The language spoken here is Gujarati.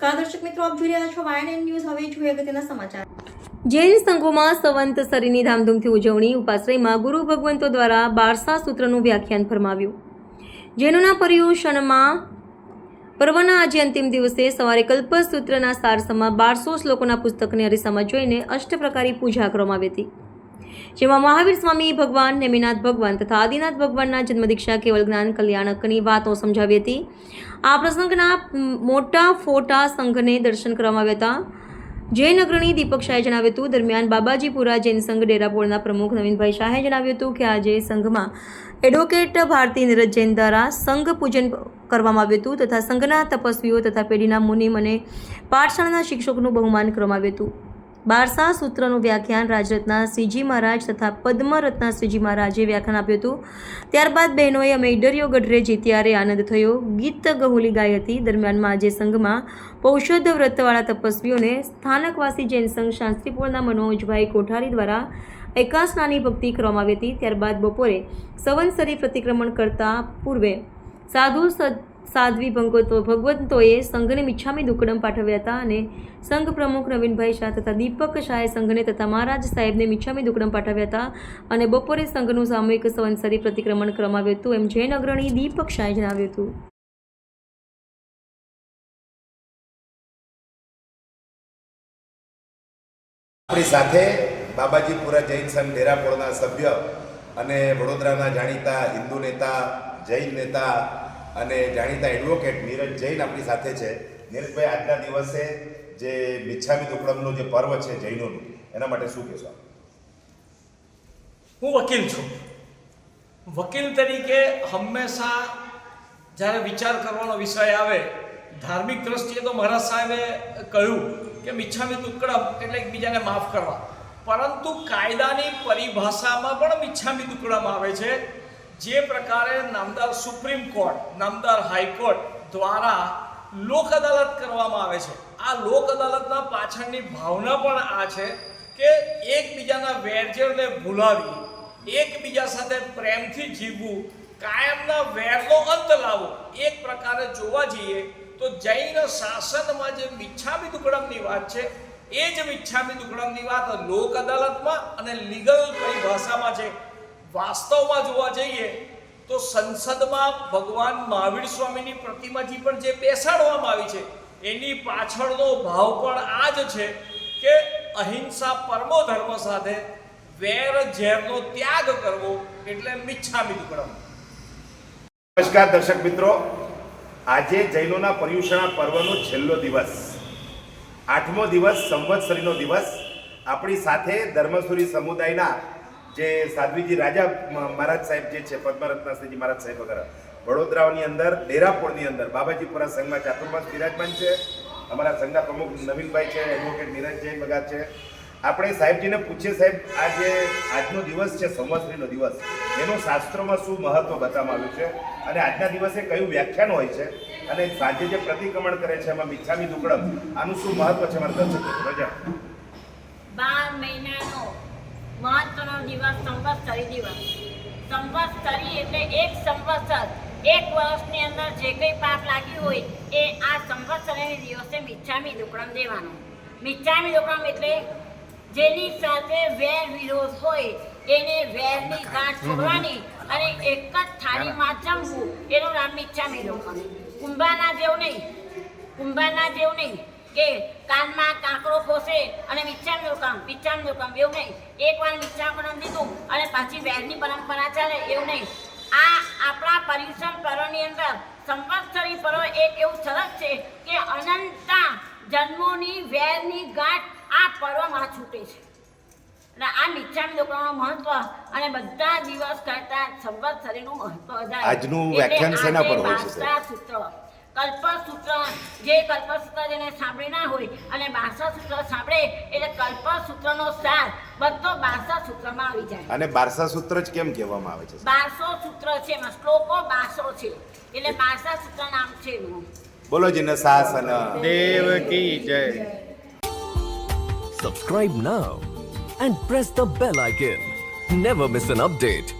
નમસ્કાર, દર્શક મિત્રો, આપ જોઈ રહ્યા છો વાયન ન્યૂઝ હવે જોઈએ અગત્યના સમાચાર. જૈન સંઘોમાં સંવંતસરીની ધામધૂમથી ઉજવણી ઉપાશ્રયમાં ગુરુ ભગવંતો દ્વારા બારસા સૂત્રનું વ્યાખ્યાન ફરમાવ્યું. જૈનોના પર્યુષણમાં પર્વના આજે અંતિમ દિવસે સવારે કલ્પસૂત્રના સારસમાં બારસો શ્લોકોના પુસ્તકને અરીસામાં જોઈને અષ્ટપ્રકારી પૂજા કરવામાં આવી હતી. જેમાં મહાવીર સ્વામી, ભગવાન, નેમિનાથ ભગવાન તથા આદિનાથ ભગવાનના જન્મદીક્ષા કેવલ જ્ઞાન કલ્યાણકની વાતો સમજાવી હતી. આ પ્રસંગના મોટા ફોટા સંઘને દર્શન કરવામાં આવ્યા હતા. જૈન અગ્રણી દીપક શાહે જણાવ્યું હતું, દરમિયાન બાબાજીપુરા જૈન સંઘ ડેરાપોળના પ્રમુખ નવીનભાઈ શાહે જણાવ્યું હતું કે આજે સંઘમાં એડવોકેટ ભારતી નીરજ જૈન દ્વારા સંઘ પૂજન કરવામાં આવ્યું હતું તથા સંઘના તપસ્વીઓ તથા પેઢીના મુનિમ અને પાઠશાળાના શિક્ષકોનું બહુમાન કરવામાં આવ્યું હતું. બારસા સૂત્રનું વ્યાખ્યાન રાજરત્ના શ્રીજી મહારાજ તથા પદ્મરત્ના શ્રીજી મહારાજે વ્યાખ્યાન આપ્યું હતું. ત્યારબાદ બહેનોએ અમે ઈડરિયો ગઢરે જીત્યારે આનંદ થયો. ગીત ગહોલી ગાઈ હતી. દરમિયાનમાં આજે સંઘમાં પૌષધ વ્રતવાળા તપસ્વીઓને સ્થાનકવાસી જૈન સંઘ શાસ્ત્રીપુરના મનોજભાઈ કોઠારી દ્વારા એકાસનાની ભક્તિ કરવામાં આવી હતી. ત્યારબાદ બપોરે સવનસરી પ્રતિક્રમણ કરતા પૂર્વે સાધુ સ- સાધ્વી ભગવતો ભગવંતોએ સંઘને મિચ્છામી દુકડમ પાઠવ્યા હતા અને સંઘ પ્રમુખ નવીનભાઈ શાહ તથા દીપક શાહે સંઘને તથા મહારાજ સાહેબને મિચ્છામી દુકડમ પાઠવ્યા હતા અને બપોરે સંઘનું સામૂહિક સંવત્સરી પ્રતિક્રમણ કરવામાં હતું એમ જૈન અગ્રણી દીપક શાહે જણાવ્યું હતું. આપણી સાથે બાબાજીપુરા જૈન સંઘ ડેરાપોળના સભ્ય અને વડોદરાના જાણીતા હિન્દુ નેતા, જૈન નેતા અને જાણીતા એડવોકેટ નીરજ જૈન આપણી સાથે છે. નીરજભાઈ, આજના દિવસે જે મિચ્છામી દુકડમનો જે પર્વ છે જૈનોનું, એના માટે શું કહેશો હું વકીલ છું. વકીલ તરીકે હંમેશા જ્યારે વિચાર કરવાનો વિષય આવે, ધાર્મિક દ્રષ્ટિએ તો મહારાજ સાહેબે કહ્યું કે મિચ્છામી દુક્કડમ એટલે એકબીજાને માફ કરવા. પરંતુ કાયદાની પરિભાષામાં પણ મિચ્છામી દુક્કડમ આવે છે. જે પ્રકારે નામદાર સુપ્રીમ કોર્ટ, નામદાર હાઈકોર્ટ દ્વારા લોક અદાલત કરવામાં આવે છે. આ લોક અદાલતના પાછળની ભાવના પણ આ છે કે એકબીજાના વેરઝેરને ભૂલાવી, એકબીજા સાથે પ્રેમથી જીવવું, કાયમના વેરનો અંત લાવવો, એક પ્રકારે જોવા જઈએ તો જૈન શાસનમાં જે મિચ્છામી દુકડમની વાત છે, એ જ મિચ્છામી દુકડમની વાત લોક અદાલતમાં અને લીગલ પરિભાષામાં છે વાસ્તવમાં જોવા જઈએ તો સંસદમાં ભગવાન મહાવીર સ્વામીની પ્રતિમાજી પણ જે બેસાડવામાં આવી છે, એની પાછળનો ભાવ પણ આ જ છે કે અહિંસા પરમો ધર્મ સાથે વેર ઝેરનો ત્યાગ કરવો એટલે મિચ્છામી દુકડમ નમસ્કાર દર્શક મિત્રો. આજે જૈનોના પર્યુષણા પર્વનો છેલ્લો દિવસ. આઠમો દિવસ સંવત્સરીનો દિવસ. આપણી સાથે ધર્મસુરી સમુદાયના જે સાધ્વીજી રાજા મહારાજ સાહેબ જે છે, પદ્મરત્ન શ્રીજી મહારાજ સાહેબ વગેરે, વડોદરાની અંદર ડેરાપોળની અંદર, બાબાજીપુરા સંઘમાં ચાતુર્માસ બિરાજમાન છે. અમારા સંઘના પ્રમુખ નવીનભાઈ છે એડવોકેટ નીરજ જૈન વગર છે. આપણે સાહેબજીને પૂછીએ, સાહેબ, આ જે આજનો દિવસ છે, સંવત્સરીનો દિવસ, એનું શાસ્ત્રોમાં શું મહત્વ બતાવવામાં આવ્યું છે? અને આજના દિવસે કયું વ્યાખ્યાન હોય છે? અને સાંજે જે પ્રતિક્રમણ કરે છે, એમાં મિચ્છામી દુકડમ, આનું શું મહત્વ છે, મારા દર્શક, રજા. બાર મહિનાનો મહત્વનો દિવસ સંવત્સરી દિવસ. સંવત્સરી એટલે એક સંવત્સર. એક વર્ષની અંદર જે કંઈ પાપ લાગ્યું હોય એ આ સંવત્સરીના દિવસે મિચ્છામી દુકડમ દેવાનો. મિચ્છામી દુકડમ એટલે જેની સાથે વેર વિરોધ હોય એને વેરની ગાંઠ છોડવાની અને એક જ થાળીમાં જમવું એનું નામ મિચ્છામી દુકડમ. કુંભાના જેવું નહીં. કુંભારના જેવું નહીં. કે કાનમાં કાંકરો ખોસે અને મિચ્છામ કામ મિચ્છામ કામ એવું નહીં. એકવાર મિચ્છામ પણ દીધું અને પાછી વેરની પરંપરા ચાલે એવું નહીં. આ આપણા પર્યુષણ પર્વની અંદર સંવત્સરી પર્વ એક એવું સરસ છે કે અનંતા જન્મોની વેરની ગાંઠ આ પર્વમાં છૂટે છે. અને આ મિચ્છામ દુકાનનું મહત્વ અને બધા દિવસ કરતા સંવત્સરીનું મહત્વ વધારે. આજનું વ્યાખ્યાન સેના પર હોય છે, સૂત્ર. કલ્પસૂત્ર. જે કલ્પસૂત્ર જેને સાંભળી ના હોય અને બારસા સૂત્ર સાંભળે એટલે કલ્પસૂત્રનો સાર બધો બારસા સૂત્રમાં આવી જાય. અને બારસા સૂત્ર જ કેમ કહેવામાં આવે છે? બારસો સૂત્ર છે એમાં શ્લોકો બારસો છે. એટલે બારસા સૂત્ર નામ છે એનું. બોલો જીને સાસન. દેવ કી જય. Subscribe now and press the bell icon never miss an update.